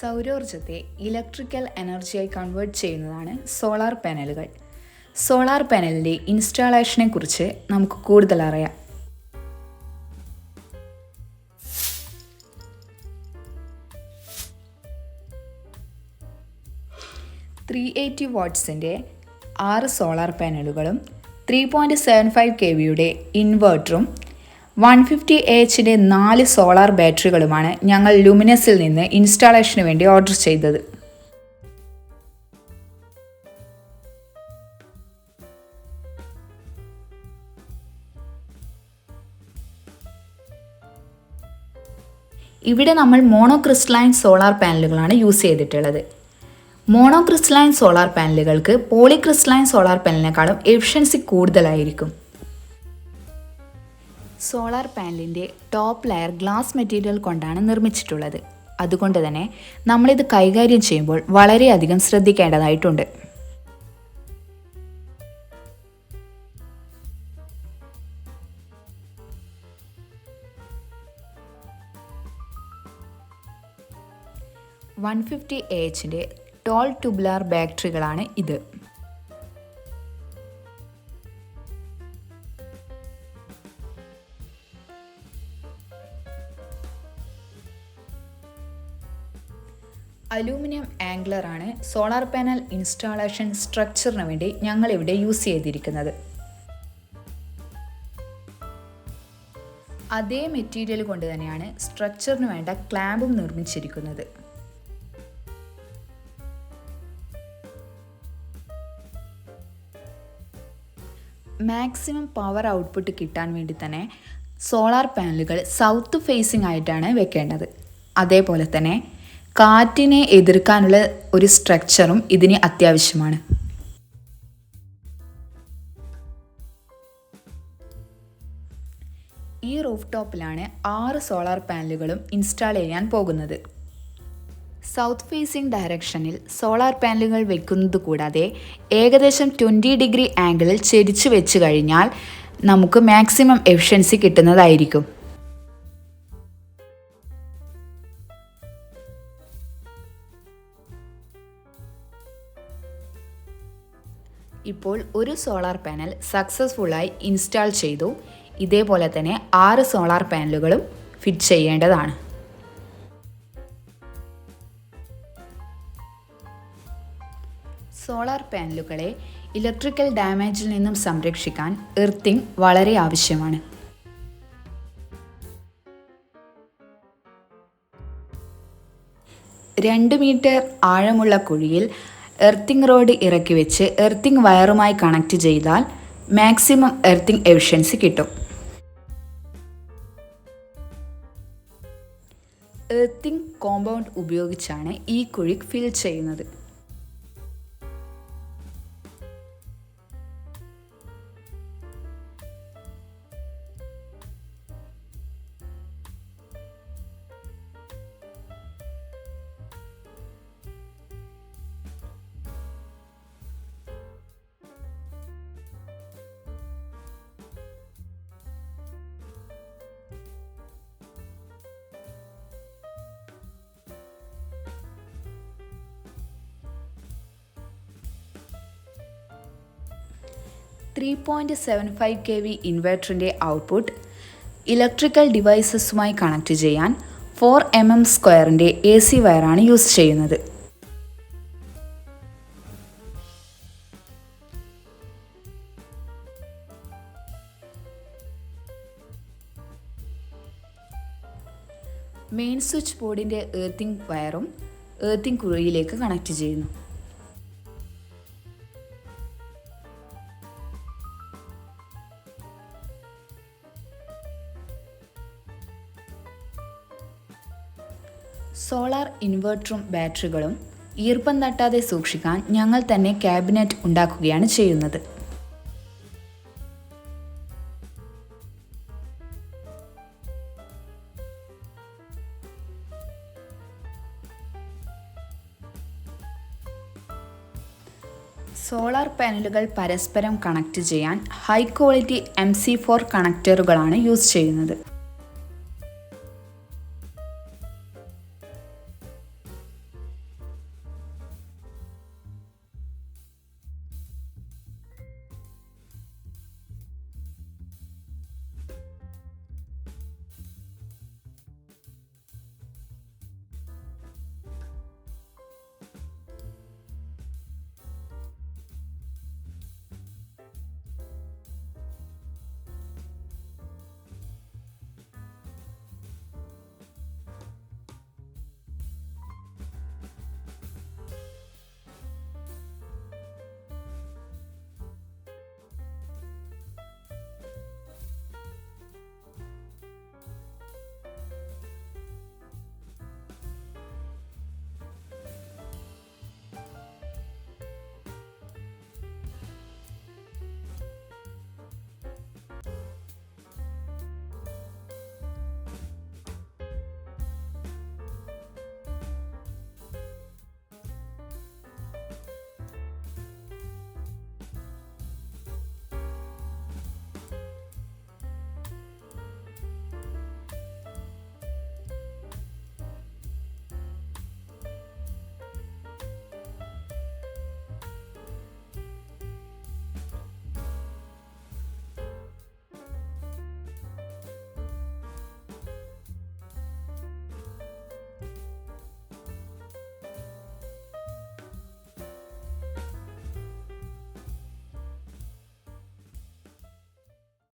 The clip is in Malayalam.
സൗരോർജത്തെ ഇലക്ട്രിക്കൽ എനർജിയായി കൺവേർട്ട് ചെയ്യുന്നതാണ് സോളാർ പാനലുകൾ. സോളാർ പാനലിന്റെ ഇൻസ്റ്റാളേഷനെ കുറിച്ച് നമുക്ക് കൂടുതൽ അറിയാം. ത്രീ എയ്റ്റി വാട്ട്സിന്റെ ആറ് solar പാനലുകളും three point seven five K വിയുടെ ഇൻവേർട്ടറും വൺ ഫിഫ്റ്റി എച്ചിന്റെ നാല് സോളാർ ബാറ്ററികളുമാണ് ഞങ്ങൾ ലുമിനസിൽ നിന്ന് ഇൻസ്റ്റാളേഷന് വേണ്ടി ഓർഡർ ചെയ്തത്. ഇവിടെ നമ്മൾ മോണോക്രിസ്റ്റലൈൻ സോളാർ പാനലുകളാണ് യൂസ് ചെയ്തിട്ടുള്ളത്. മോണോക്രിസ്റ്റലൈൻ സോളാർ പാനലുകൾക്ക് പോളിക്രിസ്റ്റലൈൻ സോളാർ പാനലിനേക്കാളും എഫിഷ്യൻസി കൂടുതലായിരിക്കും. സോളാർ പാനലിന്റെ ടോപ്പ് ലെയർ ഗ്ലാസ് മെറ്റീരിയൽ കൊണ്ടാണ് നിർമ്മിച്ചിട്ടുള്ളത്. അതുകൊണ്ട് തന്നെ നമ്മളിത് കൈകാര്യം ചെയ്യുമ്പോൾ വളരെയധികം ശ്രദ്ധിക്കേണ്ടതായിട്ടുണ്ട്. വൺ ഫിഫ്റ്റി എച്ചിന്റെ ടോൾ ട്യൂബ്ലാർ ബാറ്ററികളാണ് ഇത്. അലൂമിനിയം ആംഗ്ലർ ആണ് സോളാർ പാനൽ ഇൻസ്റ്റാളേഷൻ സ്ട്രക്ചറിന് വേണ്ടി ഞങ്ങൾ ഇവിടെ യൂസ് ചെയ്തിരിക്കുന്നത്. അതേ മെറ്റീരിയൽ കൊണ്ട് തന്നെയാണ് സ്ട്രക്ചറിന് വേണ്ട ക്ലാമ്പും നിർമ്മിച്ചിരിക്കുന്നത്. മാക്സിമം പവർ ഔട്ട്പുട്ട് കിട്ടാൻ വേണ്ടി തന്നെ സോളാർ പാനലുകൾ സൗത്ത് ഫേസിംഗ് ആയിട്ടാണ് വെക്കേണ്ടത്. അതേപോലെ തന്നെ കാറ്റിനെ എതിർക്കാനുള്ള ഒരു സ്ട്രക്ചറും ഇതിന് അത്യാവശ്യമാണ്. ഈ റൂഫ് ടോപ്പിലാണ് ആറ് സോളാർ പാനലുകളും ഇൻസ്റ്റാൾ ചെയ്യാൻ പോകുന്നത്. സൗത്ത് ഫേസിംഗ് ഡയറക്ഷനിൽ സോളാർ പാനലുകൾ വെക്കുന്നത് കൂടാതെ ഏകദേശം ട്വന്റി ഡിഗ്രി ആംഗിളിൽ ചെരിച്ചു വെച്ച് കഴിഞ്ഞാൽ നമുക്ക് മാക്സിമം എഫിഷ്യൻസി കിട്ടുന്നതായിരിക്കും. ഇപ്പോൾ ഒരു സോളാർ പാനൽ സക്സസ്ഫുള്ളായി ഇൻസ്റ്റാൾ ചെയ്തു. ഇതേപോലെ തന്നെ ആറ് സോളാർ പാനലുകളും ഫിറ്റ് ചെയ്യേണ്ടതാണ്. സോളാർ പാനലുകളെ ഇലക്ട്രിക്കൽ ഡാമേജിൽ നിന്നും സംരക്ഷിക്കാൻ എർത്തിങ് വളരെ ആവശ്യമാണ്. രണ്ട് മീറ്റർ ആഴമുള്ള കുഴിയിൽ എർത്തിങ് റോഡ് ഇറക്കി വെച്ച് എർത്തിങ് വയറുമായി കണക്ട് ചെയ്താൽ മാക്സിമം എർത്തിങ് എഫിഷ്യൻസി കിട്ടും. എർത്തിങ് കോമ്പൗണ്ട് ഉപയോഗിച്ചാണ് ഈ കുഴി ഫിൽ ചെയ്യുന്നത്. Three point seven five K V ഇൻവേർട്ടറിന്റെ output electrical ഡിവൈസസുമായി കണക്ട് ചെയ്യാൻ ഫോർ എം എം സ്ക്വയറിന്റെ എ സി വയറാണ് യൂസ് ചെയ്യുന്നത്. മെയിൻ സ്വിച്ച് ബോർഡിന്റെ ഏർത്തിങ് വയറും ഏർത്തിങ് കുഴിയിലേക്ക് കണക്ട് ചെയ്യുന്നു. സോളാർ ഇൻവെർട്ടറും ബാറ്ററികളും ഈർപ്പം തട്ടാതെ സൂക്ഷിക്കാൻ ഞങ്ങൾ തന്നെ ക്യാബിനറ്റ് ഉണ്ടാക്കുകയാണ് ചെയ്യുന്നത്. സോളാർ പാനലുകൾ പരസ്പരം കണക്ട് ചെയ്യാൻ high quality M C four കണക്ടറുകളാണ് use ചെയ്യുന്നത്.